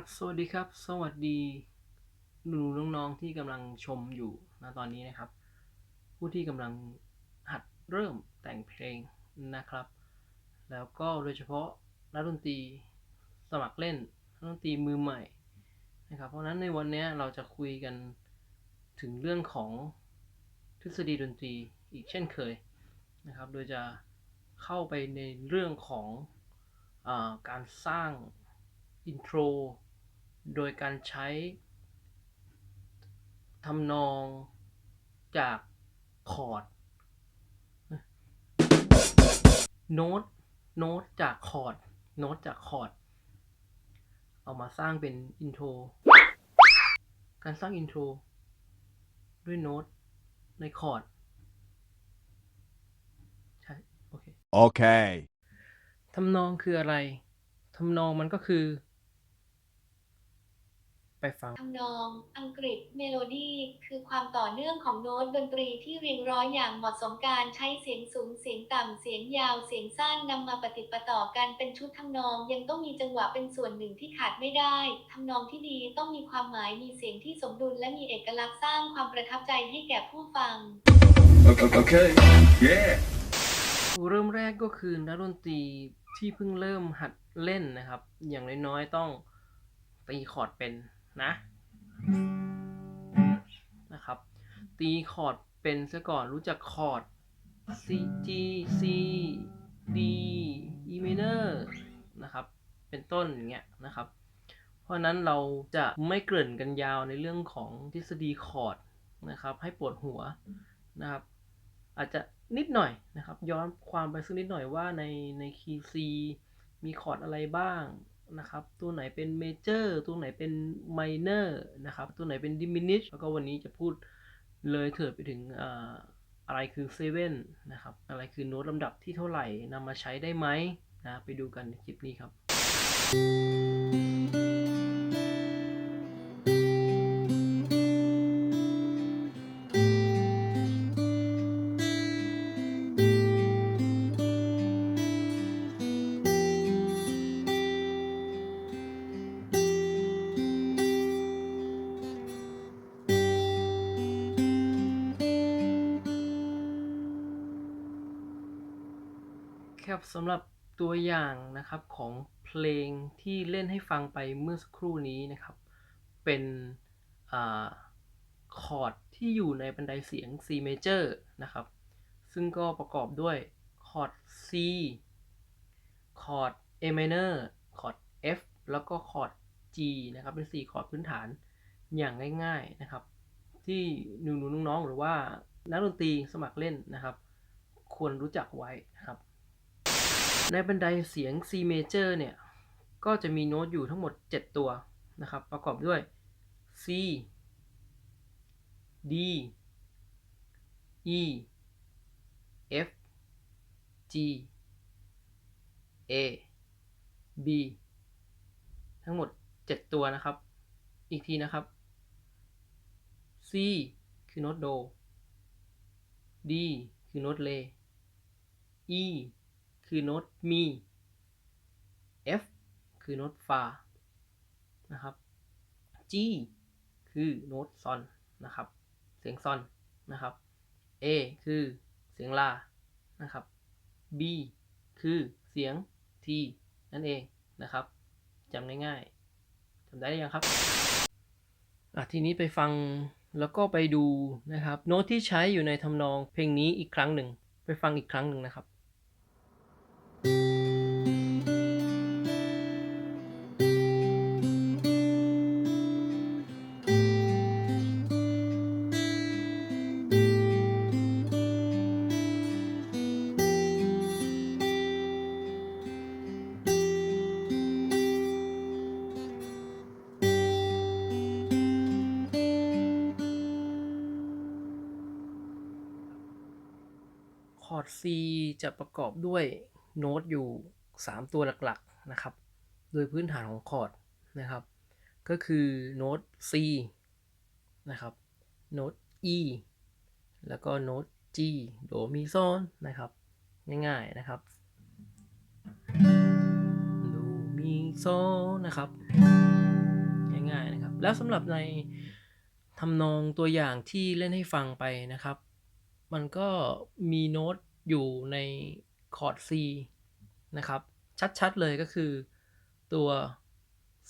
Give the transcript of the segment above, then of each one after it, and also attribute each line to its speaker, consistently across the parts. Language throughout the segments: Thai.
Speaker 1: ครับ สวัสดีครับ สวัสดีหนูน้องๆที่กำลังชมอยู่นะตอนนี้นะครับ ผู้ที่กำลังหัดเริ่มแต่งเพลงนะครับ แล้วก็โดยเฉพาะนักดนตรีสมัครเล่นนักดนตรีมือใหม่นะครับ เพราะนั้นในวันนี้เราจะคุยกันถึงเรื่องของทฤษฎีดนตรีอีกเช่นเคยนะครับ โดยจะเข้าไปในเรื่องของอการสร้างอินโทร โดยการใช้ทำนองจากคอร์ดโน้ตโน้ตจากคอร์ดโน้ตจากคอร์ดเอามาสร้างเป็นอินโทรการสร้างอินโทรด้วยโน้ตในคอร์ดใช่โอเค
Speaker 2: Okay.
Speaker 1: ทำนองคืออะไรทำนองมันก็คือ ไปฟัง
Speaker 3: ทำนอง อังกฤษเมโลดี้คือความต่อเนื่องของโน้ตดนตรีที่เรียงร้อยอย่างเหมาะสมการใช้เสียงสูงเสียงต่ำเสียงยาวเสียงสั้นนำมาปฏิดประต่อกันเป็นชุดทำนอง ยังต้องมีจังหวะเป็นส่วนหนึ่งที่ขาดไม่ได้ทำนองที่ดีต้องมีความหมายมีเสียงที่สมดุลและมีเอกลักษณ์สร้างความประทับใจให้แก่ผู้ฟัง
Speaker 2: Okay. Yeah.
Speaker 1: เริ่มแรกก็คือนักดนตรีที่เพิ่งเริ่มหัดเล่นนะครับ อย่างน้อยๆต้องตีคอร์ดเป็น นะนะครับ ตีคอร์ดเป็นซะก่อนรู้จักคอร์ด C G C D E minor นะครับ เป็นต้นอย่างเงี้ยนะครับ เพราะนั้นเราจะไม่เกริ่นกันยาวในเรื่องของทฤษฎีคอร์ดนะครับ ให้ปวดหัวนะครับ อาจจะนิดหน่อยนะครับ ย้อนความไปสักนิดหน่อยว่าในในคีย์ C มีคอร์ดอะไรบ้าง นะครับ ตัวไหนเป็นเมเจอร์ตัวไหนเป็นไมเนอร์นะครับ ตัวไหนเป็นดิมินิชแล้วก็วันนี้จะพูดเลยเถิดไปถึงเอ่ออะไรคือเซเว่นนะครับ อะไรคือโน้ตลำดับที่เท่าไหร่นำมาใช้ได้ไหมนะ ไปดูกันในคลิปนี้ครับ ครับสำหรับตัวอย่างนะครับของเพลงที่เล่นให้ฟังไปเมื่อสักครู่นี้นะครับ เป็นคอร์ดที่อยู่ในบันไดเสียง C major นะครับ ซึ่งก็ประกอบด้วยคอร์ด C คอร์ด A minor คอร์ด F แล้วก็คอร์ด G นะครับ เป็น 4 คอร์ดพื้นฐานอย่างง่ายๆนะครับ ที่หนูๆน้องๆหรือว่านักดนตรีสมัครเล่นนะครับ ควรรู้จักไว้นะครับ ในบันไดเสียง C major เนี่ย ก็จะมีโน้ตอยู่ทั้งหมด 7 ตัวนะครับ ประกอบด้วย C D E F G A B ทั้งหมด 7 ตัวนะครับ อีกทีนะครับ C คือโน้ตโด D คือโน้ตเล E คือโน้ตมี F คือโน้ตฟานะครับ G คือโน้ตซอนนะครับ เสียงซอนนะครับ A คือเสียงลานะครับ B คือเสียง T นั่นเองนะครับจำง่ายๆจำได้หรือยังครับอะทีนี้ไปฟังแล้วก็ไปดูนะครับ โน้ตที่ใช้อยู่ในทำนองเพลงนี้อีกครั้งหนึ่ง ไปฟังอีกครั้งหนึ่งนะครับ จะประกอบด้วยโน้ตอยู่ 3 ตัวหลักๆนะครับ โดยพื้นฐานของคอร์ดนะครับ ก็คือโน้ต C นะครับ โน้ต E แล้วก็โน้ต G โดมีโซนนะครับ ง่ายๆนะครับโดมีโซนะครับ ง่ายๆนะครับ แล้วสำหรับในทำนองตัวอย่างที่เล่นให้ฟังไปนะครับ มันก็มีโน้ต อยู่ในคอร์ด C นะครับ ชัดๆเลยก็คือตัว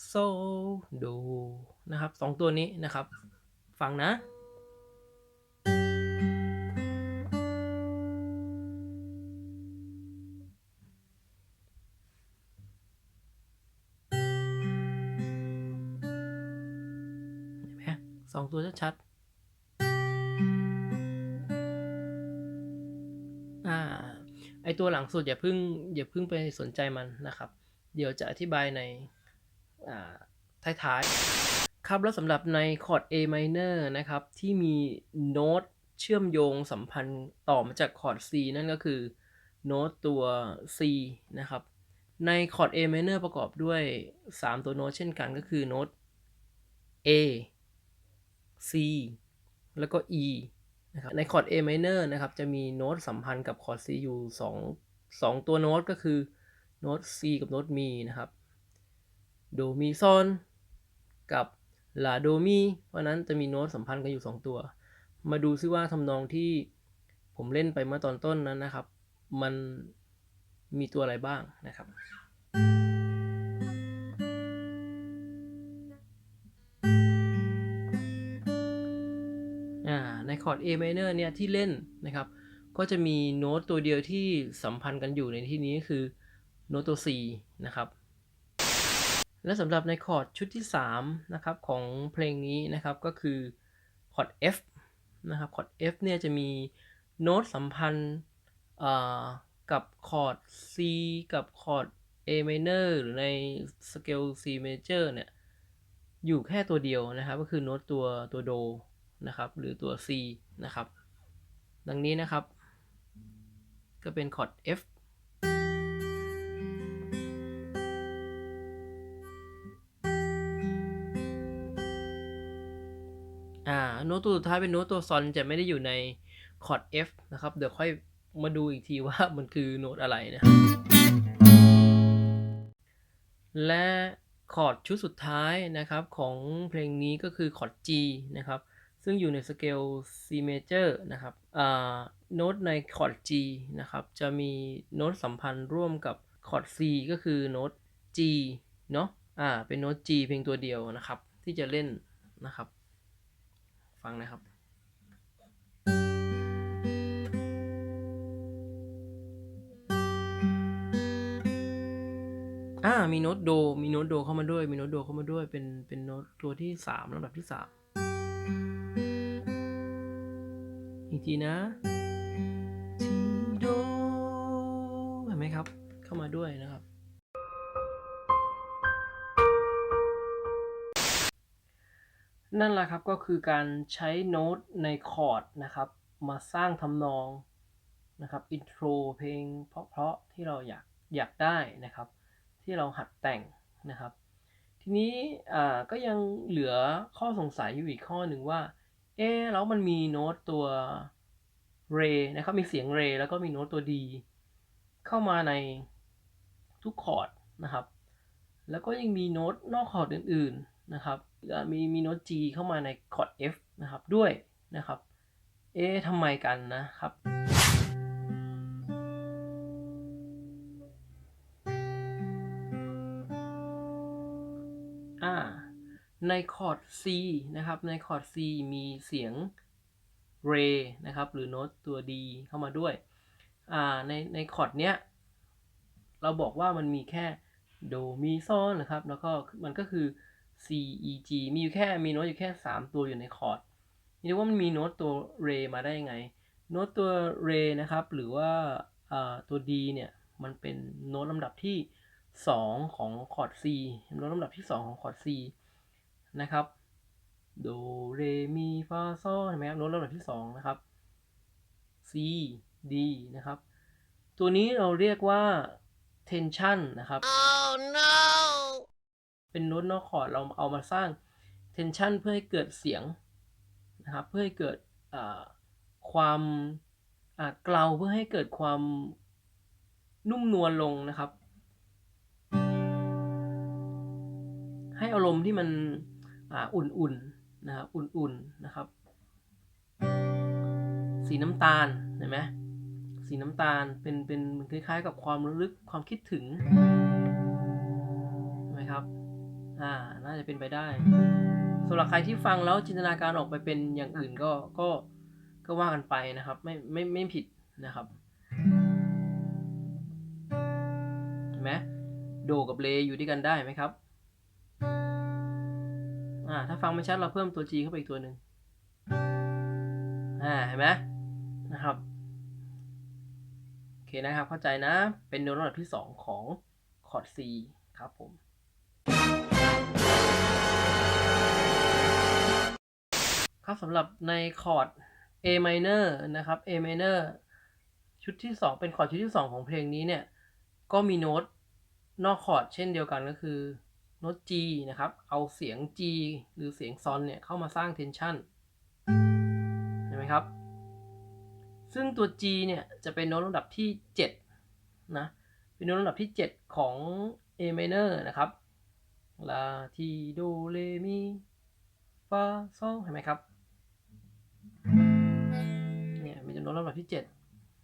Speaker 1: โซโดนะครับสองตัวนี้นะครับ ฟังนะเห็นไหมสองตัวชัดๆ ตัวหลังสุดอย่าเพิ่งอย่าเพิ่งไปสนใจมันนะครับ เดี๋ยวจะอธิบายในอ่าท้ายๆ ครับแล้วสำหรับในคอร์ด A minor นะครับ ที่มีโน้ตเชื่อมโยงสัมพันธ์ต่อมาจากคอร์ด C นั่นก็คือโน้ตตัว C นะครับ ในคอร์ด A minor ประกอบด้วย 3 ตัวโน้ตเช่นกันก็คือโน้ต A C แล้วก็ E นะครับในคอร์ด A minor นะครับจะมีโน้ตสัมพันธ์กับคอร์ด C อยู่2 2 ตัวโน้ตก็คือโน้ต C กับโน้ตมีนะครับโดมีซอนกับลาโดมีเพราะนั้นจะมีโน้ตสัมพันธ์กันอยู่ 2 ตัว มาดูซิว่าทำนองที่ผมเล่นไปเมื่อตอนต้นนั้นนะครับ มันมีตัวอะไรบ้างนะครับอ่า คอร์ด A minor เนี่ยที่เล่นนะครับ ก็จะมีโน้ตตัวเดียวที่สัมพันธ์กันอยู่ในที่นี้คือโน้ตตัว C นะครับ และสำหรับในคอร์ดชุดที่3นะครับของเพลงนี้นะครับก็คือคอร์ด F นะครับคอร์ด F เนี่ยจะมีโน้ตสัมพันธ์กับคอร์ด C กับคอร์ด A minor หรือในสเกล C major เนี่ยอยู่แค่ตัวเดียวนะครับ ก็คือโน้ตตัวตัวโด นะครับหรือตัว C นะครับ ดังนี้นะครับ ก็เป็นคอร์ด F อ่าโน้ตตัวสุดท้ายเป็นโน้ตตัวซอนจะไม่ได้อยู่ในคอร์ด F นะครับ เดี๋ยวค่อยมาดูอีกทีว่ามันคือโน้ตอะไรนะครับ และคอร์ดชุดสุดท้ายนะครับของเพลงนี้ก็คือคอร์ด G นะครับ ซึ่งอยู่ในสเกล C major นะครับโน้ตในคอร์ด G นะครับ จะมีโน้ตสัมพันธ์ร่วมกับคอร์ด C ก็คือโน้ต G เนาะอ่า เป็นโน้ต G เพียงตัวเดียวนะครับ ที่จะเล่นนะครับ ฟังนะครับอ่ามีโน้ตโด มีโน้ตโดเข้ามาด้วย มีโน้ตโดเข้ามาด้วย เป็น เป็นโน้ตตัวที่3ลำดับที่ 3 ทีนะทีโดเห็นไหมครับ เข้ามาด้วยนะครับ นั่นแหละครับก็คือการใช้โน้ตในคอร์ดนะครับ มาสร้างทำนองนะครับอินโทรเพลงเพราะๆที่เราอยากอยากได้นะครับ ที่เราหัดแต่งนะครับ ทีนี้อ่าก็ยังเหลือข้อสงสัยอยู่อีกข้อหนึ่งว่า เอ๊แล้วมันมีโน้ตตัวเรนะครับ มีเสียงเรแล้วก็มีโน้ตตัวดีเข้ามาในทุกคอร์ดนะครับ แล้วก็ยังมีโน้ตนอกคอร์ดอื่น ๆนะครับ มีมีโน้ต G เข้ามาในคอร์ด F นะครับด้วยนะครับ เอ๊ะทำไมกันนะครับ ในคอร์ด C นะครับ ในคอร์ด C มีเสียง เรนะครับ หรือโน้ตตัว D เข้ามาด้วย อ่า ใน ในคอร์ดเนี้ย เราบอกว่ามันมีแค่โด มีซอนนะครับ แล้วก็มันก็คือ C E G มีอยู่แค่ มีโน้ตอยู่แค่ 3 ตัวอยู่ในคอร์ด นี่ว่ามันมีโน้ตตัวเรมาได้ยังไง โน้ตตัวเรนะครับ หรือว่าอ่าตัว D เนี่ย มันเป็นโน้ตลำดับที่ 2 ของคอร์ด C โน้ตลำดับที่ 2 ของคอร์ด C นะครับ โด เร มี ฟา ซอลเห็นไหมครับโน้ตลำดับที่ 2 นะครับ C D นะครับ ตัวนี้เราเรียกว่า tension นะครับ
Speaker 4: Oh no!
Speaker 1: เป็นโน้ตนอกคอร์ดเราเอามาสร้าง tension เพื่อให้เกิดเสียงนะครับ เพื่อให้เกิดอ่าความอ่าเกลาเพื่อให้เกิดความนุ่มนวลลงนะครับ ให้อารมณ์ที่มัน อ่าอุ่นๆนะครับอุ่นๆนะครับ สีน้ำตาลเห็นไหมสีน้ำตาลเป็นเป็นเหมือนคล้ายๆ กับความระลึกความคิดถึงเห็นไหมครับอ่าน่าจะเป็นไปได้สำหรับใครที่ฟังแล้วจินตนาการออกไปเป็นอย่างอื่นก็ก็ก็ว่ากันไปนะครับ ไม่ไม่ไม่ผิดนะครับเห็นไหมโดกับเลอยู่ด้วยกันได้ไหมครับ อ่า ถ้าฟังไม่ชัดเราเพิ่มตัว G เข้าไปอีกตัวหนึ่งอ่า เห็นไหมนะครับ โอเคนะครับ เข้าใจนะ เป็นโน้ตระดับที่ 2 ของคอร์ด C ครับผมครับสำหรับในคอร์ด A minor นะครับ A minor ชุดที่ 2 เป็นคอร์ดชุดที่ 2 ของเพลงนี้เนี่ย ก็มีโน้ตนอกคอร์ดเช่นเดียวกันก็คือ โน้ต G นะครับ เอาเสียง G หรือเสียงซอนเนี่ยเข้ามาสร้าง tension เห็นไหมครับ ซึ่งตัว G เนี่ยจะเป็นโน้ตลำดับที่ 7 นะ เป็นโน้ตลำดับที่ 7 ของ A minor นะครับลาทีโดเรมีฟาโซเห็นไหมครับ เนี่ยมีโน้ตลำดับที่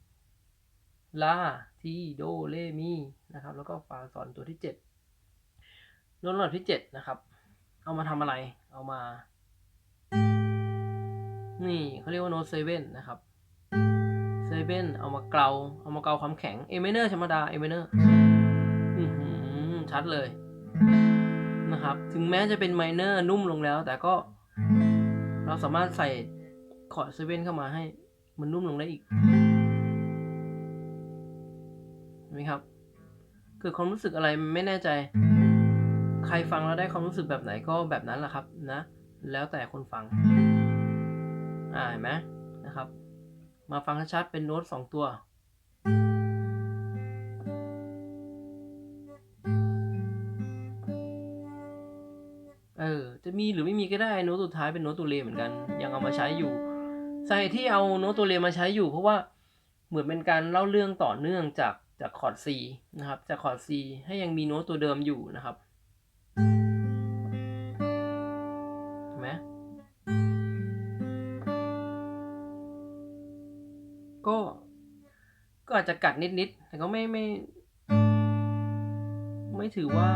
Speaker 1: 7 ลาทีโดเรมีนะครับ แล้วก็ฟาซอนตัวที่ 7 โน้ตลำดับที่7นะครับ เอามาทำอะไร เอามา นี่เขาเรียกว่าโน้ตเซเว่นนะครับเซเว่นเอามาเกลาเอามาเกลาความแข็งเอเมเนอร์ธรรมดาเอเมเนอร์ชัดเลยนะครับ ถึงแม้จะเป็นไมเนอร์นุ่มลงแล้ว แต่ก็เราสามารถใส่คอร์ดเซเว่นเข้ามาให้ มันนุ่มลงได้อีกเห็นไหมครับ เกิดความรู้สึกอะไรไม่แน่ใจ ใครฟังแล้วได้ความรู้สึกแบบไหนก็แบบนั้นแหละครับนะ แล้วแต่คนฟัง อ่าเห็นไหมนะครับ มาฟังชัดๆเป็นโน้ตสองตัวเออจะมีหรือไม่มีก็ได้โน้ตสุดท้ายเป็นโน้ตตัวเลเหมือนกัน ยังเอามาใช้อยู่สาเหตุที่เอาโน้ตตัวเลมาใช้อยู่ เพราะว่าเหมือนเป็นการเล่าเรื่องต่อเนื่องจากจากคอร์ด C นะครับจากคอร์ด C ให้ยังมีโน้ตตัวเดิมอยู่นะครับ ก็ ก็อาจจะกัดนิดๆแต่ก็ไม่ไม่ ไม่ถือว่า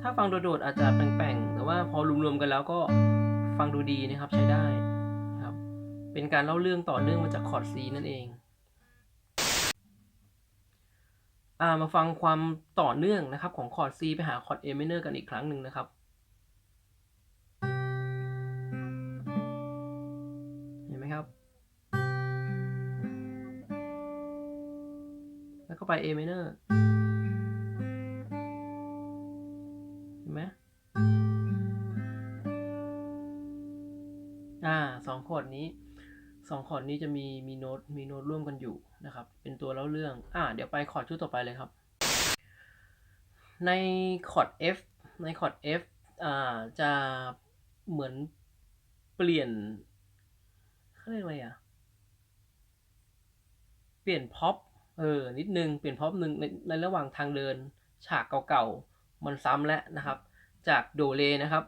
Speaker 1: ถ้าฟังโดดๆอาจจะแปลงๆแต่ว่าพอรวมๆกันแล้วก็ฟังดูดีนะครับใช้ได้นะครับ เป็นการเล่าเรื่องต่อเนื่องมาจากคอร์ด C นั่นเองอ่ามาฟังความต่อเนื่องนะครับของคอร์ด C ไปหาคอร์ด A minor กันอีกครั้งหนึ่งนะครับ แล้วก็ไป A minor เห็นไหมอ่าสองคอร์ดนี้สองคอร์ดนี้จะมีมีโน้ตมีโน้ตร่วมกันอยู่นะครับ เป็นตัวเล่าเรื่อง อ่า เดี๋ยวไปคอร์ดชุดต่อไปเลยครับ ในคอร์ด F ในคอร์ด F อ่า จะเหมือนเปลี่ยนเขาเรียกอะไรอะเปลี่ยนพ็อป เออ นิดนึง เปลี่ยนพ็อปหนึ่งในในระหว่างทางเดิน ฉากเก่าๆ มันซ้ำแล้วนะครับ จากโดเลนะครับ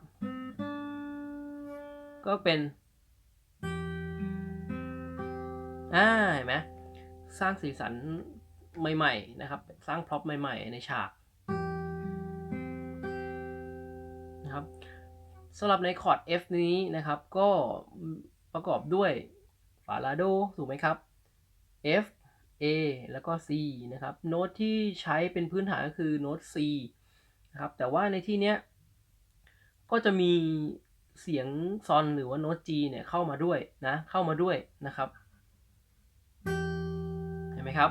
Speaker 1: ก็เป็น อ่า เห็นไหมสร้างสีสันใหม่ ๆ นะครับ สร้างพร็อพใหม่ ๆ ในฉากนะครับสำหรับในคอร์ด F นี้นะครับ ก็ประกอบด้วยฟาลาโด ถูกไหมครับ F A แล้วก็ C นะครับโน้ตที่ใช้เป็นพื้นฐานก็คือโน้ต C นะครับแต่ว่าในที่เนี้ยก็จะมีเสียงซอนหรือว่าโน้ต G เนี่ยเข้ามาด้วยนะเข้ามาด้วยนะครับเห็นไหมครับ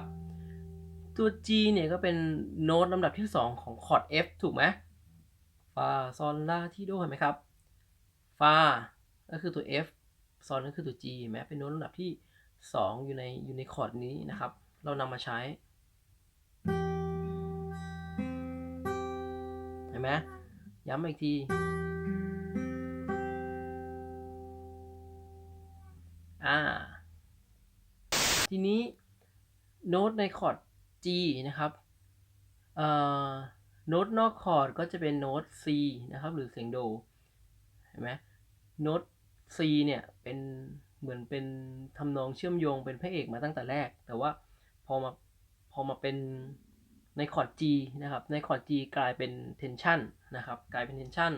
Speaker 1: ตัว G เนี่ยก็เป็นโน้ตลำดับที่ 2 ของคอร์ด F ถูกไหมฟาซอนลาทีโดเห็นไหมครับฟาก็คือตัว F ซอนก็คือตัว G เห็นไหมเป็นโน้ตลำดับที่2 อยู่ในอยู่ในคอร์ดนี้นะครับ เรานำมาใช้ เห็นไหมย้ำอีกที อ่า ทีนี้โน้ตในคอร์ด G นะครับ เอ่อ โน้ตนอกคอร์ดก็จะเป็นโน้ต C นะครับ หรือเสียงโด เห็นไหมโน้ต C เนี่ย เป็น เหมือนเป็นทำนองเชื่อมโยงเป็นพระเอกมาตั้งแต่แรก แต่ว่าพอมาพอมาเป็นในคอร์ด G นะครับ ในคอร์ด G กลายเป็น tension นะครับ กลายเป็น tension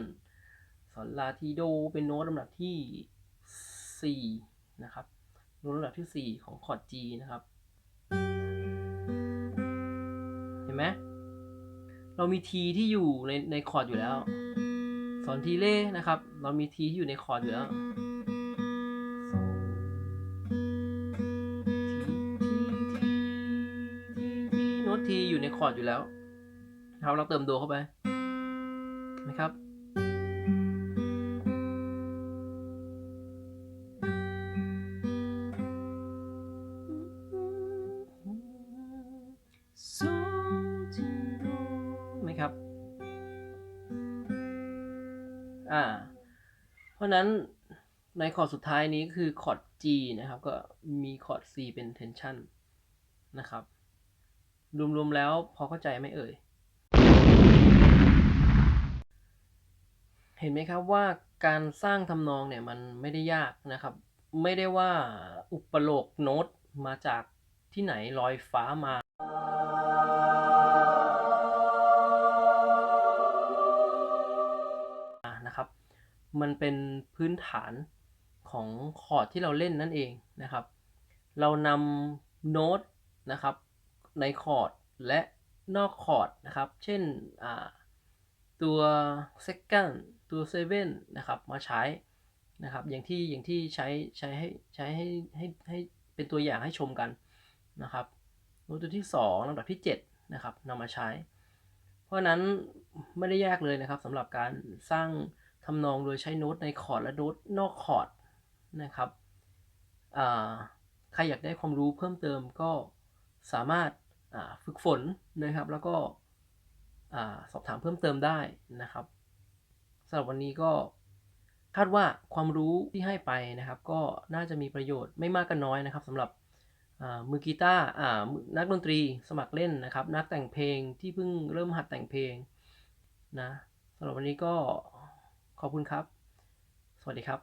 Speaker 1: สอนลาทีโดเป็นโน้ตลำดับที่ 4 นะครับ โน้ตลำดับที่ 4 ของคอร์ด G นะครับ เห็นไหมเรามี T ที่อยู่ในในคอร์ดอยู่แล้ว สอนทีเล่นะครับ เรามี T ที่อยู่ในคอร์ดอยู่แล้ว คอร์ดอยู่แล้วนะครับเราเติมโดเข้าไปนะครับโซจิโดไหมครับ อ่า เพราะฉะนั้นในคอร์ดสุดท้ายนี้คือคอร์ด G นะครับ ก็มีคอร์ด C เป็น tension นะครับ รวมๆแล้วพอเข้าใจไหมเอ่ย เห็นไหมครับว่าการสร้างทำนองเนี่ยมันไม่ได้ยากนะครับ ไม่ได้ว่าอุปโลกโน้ตมาจากที่ไหนลอยฟ้ามา นะครับ มันเป็นพื้นฐานของคอร์ดที่เราเล่นนั่นเองนะครับ เรานำโน้ตนะครับ ในคอร์ดและนอกคอร์ดนะครับ เช่นตัว second ตัว seven นะครับ มาใช้นะครับ อย่างที่อย่างที่ใช้ใช้ให้ใช้ให้ให้ให้เป็นตัวอย่างให้ชมกันนะครับโน้ตตัวที่ 2ลำดับที่ 7 นะครับนำมาใช้ เพราะนั้นไม่ได้ยากเลยนะครับสำหรับการสร้างทำนองโดยใช้โน้ตในคอร์ดและโน้ตนอกคอร์ดนะครับใครอยากได้ความรู้เพิ่มเติมก็สามารถ ฝึกฝนนะครับ แล้วก็สอบถามเพิ่มเติมได้นะครับสำหรับวันนี้ก็คาดว่าความรู้ที่ให้ไปนะครับ ก็น่าจะมีประโยชน์ไม่มากก็น้อยนะครับสำหรับมือกีตาร์นักดนตรีสมัครเล่นนะครับ นักแต่งเพลงที่เพิ่งเริ่มหัดแต่งเพลงนะสำหรับวันนี้ก็ขอบคุณครับ สวัสดีครับ